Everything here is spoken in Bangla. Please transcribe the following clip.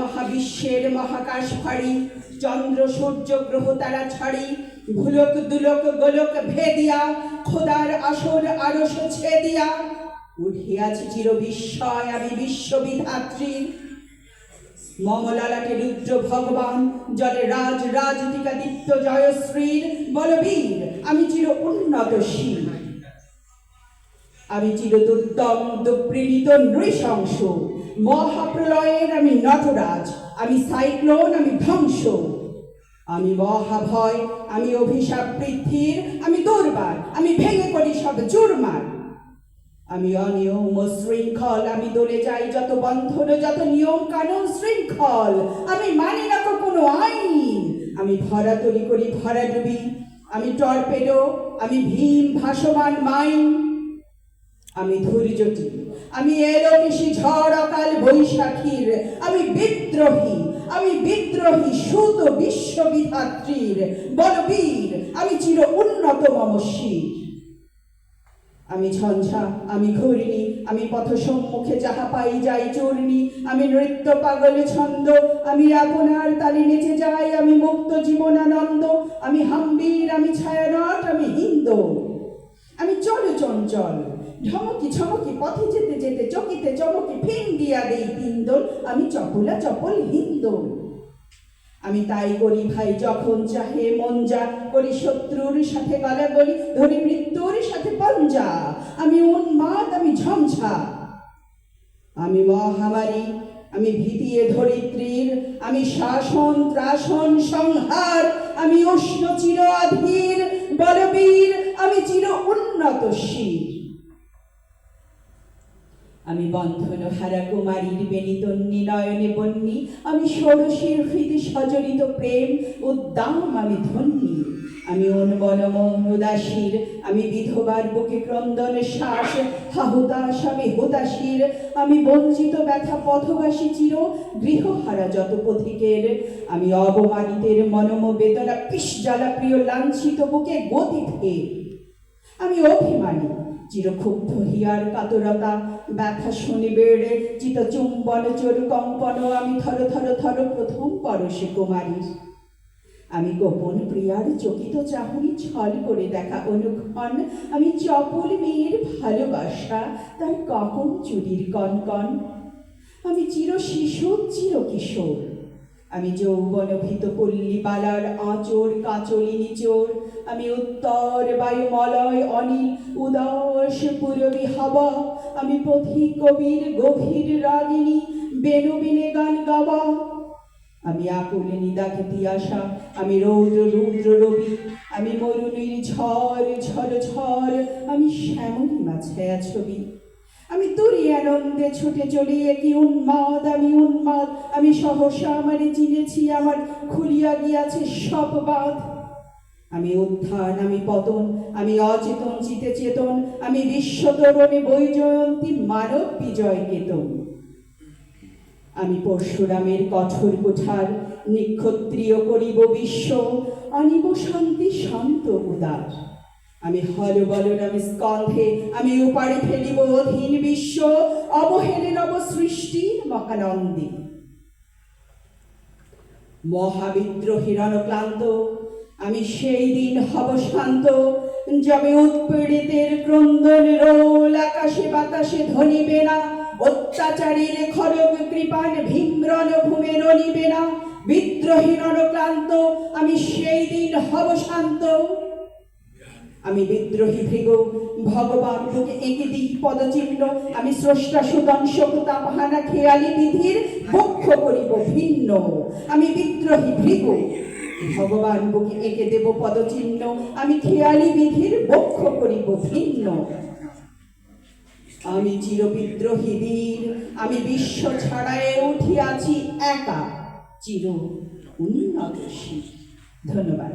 মহাবিশ্বের মহাকাশ ফাড়ি, চন্দ্র সূর্য গ্রহ তারা ছাড়ি। ভুলক দুলক গোলক ভেদিয়া, খোদার আসর আরস ছেদিয়া। উঠিয়াছি চির বিস্ময় আমি বিশ্ববিধাত্রীর মমলালাটে রুদ্র ভগবান, জলে রাজ রাজতিকা দীপ্ত জয়শ্রীর বলবীর, আমি চির উন্নত শির আমি চির দুর্দম দুপ্রীণিত নৃশংস। মহাপ্রলয়ের আমি নটরাজ, আমি সাইক্লোন, আমি ধ্বংস। আমি মহাভয়, আমি অভিশাপ বৃদ্ধির আমি দুর্বার, আমি ভেঙে করি সব চুরমার। আমি অনিয়ম শৃঙ্খল, আমি দলে যাই যত বন্ধন, যত নিয়ম কানুন শৃঙ্খল, আমি মানি না কোনো আইন। আমি ভরা তরি করি ভরা ডুবি, আমি টর্পেডো, আমি ভীম ভাসমান মাইন। আমি ধৈর্যটি আমি এলোকেশি ঝড়, অকাল বৈশাখীর, আমি বিদ্রোহী আমি বিদ্রোহী সুত বিশ্ববিধাত্রীর বলবীর, আমি চির উন্নত মমশীর। আমি ঝঞ্ঝা, আমি ঘূর্ণি, আমি পথ সম্মুখে যাহা পাই যাই চূর্ণি, আমি নৃত্য পাগলে ছন্দ, আমি আপনার তালি নেচে যাই, আমি মুক্ত জীবনানন্দ, আমি হাম্বির, আমি ছায়ানট, আমি হিন্দু। আমি চল চঞ্চল, ঝমকি ঝমকি পথে যেতে যেতে, চকিতে চমকি ফিং দিয়া দেই পিন্দল, আমি চপলা চপল হিন্দোল। আমি তাই করি ভাই, যখন চাহে মন যা করি শত্রুর সাথে গালাগলি ধরি মৃত্যুর সাথে পঞ্জা। আমি উন্মাদ, আমি ঝমঝা আমি মহামারী, আমি ভীতিয়ে ধরিত্রীর, আমি শাসন, ত্রাসন, সংহার, আমি উষ্ণ চির অধীর বলবীর, আমি চির উন্নত শির। আমি বন্ধন হারা কুমারীর বেনিতন্নি নয়নে বন্যি আমি ষোড়শীর হৃদি সজনিত প্রেম, উদ্দাম আমি ধন্যী। আমি অনবনম উদাসীর আমি বিধবার বুকে ক্রন্দন শ্বাস হাহুতাস আমি হুতাশীর। আমি বঞ্চিত ব্যথা পথবাসী চির, গৃহহারা যত পথিকের। আমি অবমানিতের মনম বেদনা, পিস জ্বালা প্রিয় লাঞ্ছিত বুকে গতি আমি অভিমানী চিরক্ষুব্ধ হিয়ার কাতরতা। ব্যথা শুনি বেড়ে চিত চুম্বন, চোর কম্পন। আমি থর থর থর প্রথম পরশে কুমারীর আমি গোপন প্রিয়ার চকিত চাহনি ছল করে দেখা অনুক্ষণ। আমি চপল মেয়ের ভালোবাসা, তার কখন চুরির কনকন। আমি চির শিশু, চির কিশোর। আমি যৌবন ভীত পল্লী বালার আঁচড় কাচলি নিচোর। আমি উত্তর বায়ুমলয়, অনিল উদাস পুরবী হাওয়া আমি পথিক কবির, গভীর রাগিনী, বেনু বিনে গান গাবা। আমি আকুলে নিদাকে তিয়াসা আমি রৌদ্র রুদ্র রবি। আমি মরুণীর ঝড় ঝড় ঝড় আমি শ্যামলী মাছায়া ছবি আমি তুরি আনন্দে ছুটে চলি কি উন্মাদ, আমি উন্মাদ। আমি সহসা আমারে চিনেছি আমার খুলিয়া গিয়াছে সব বাঁধ। আমি উত্থান, আমি পতন, আমি অচেতন, চিতে চেতন। আমি বিশ্বতরণে বৈজয়ন্তী, মানব বিজয় কেতন। আমি পরশুরামের কঠোর কুঠার, নিক্ষত্রিয় করিব বিশ্ব, আনিব শান্তি শান্ত উদার। আমি হল বলন আমি স্কন্ধে, আমি উপাড়ি ফেলিব অধীন বিশ্ব, অবহেলে নব সৃষ্টির মহানন্দে। মহাবিদ্রোহী রণক্লান্ত আমি সেই দিন হব শান্ত, যবে উৎপীড়িতের ক্রন্দন রোল, আকাশে বাতাসে ধনিবে না অত্যাচারীর খড়গ কৃপান ভীমরণ ভূমে রনিবে না বিদ্রোহী রণক্লান্ত আমি সেই দিন হব শান্ত। আমি বিদ্রোহী ভৃগ, ভগবান এঁকে দিই পদচিহ্ন আমি স্রষ্টা সুদংশ তাপহানা খেয়ালি বিধির বক্ষ করিব ভিন্ন। আমি বিদ্রোহী ভৃগ, ভগবান বুকে এঁকে দেব পদচিহ্ন আমি খেয়ালি বিধির বক্ষ করিব ভিন্ন। আমি চির বিদ্রোহী বীর, আমি বিশ্ব ছাড়ায় উঠিয়াছি একা, চির উন্নতশীল। ধন্যবাদ।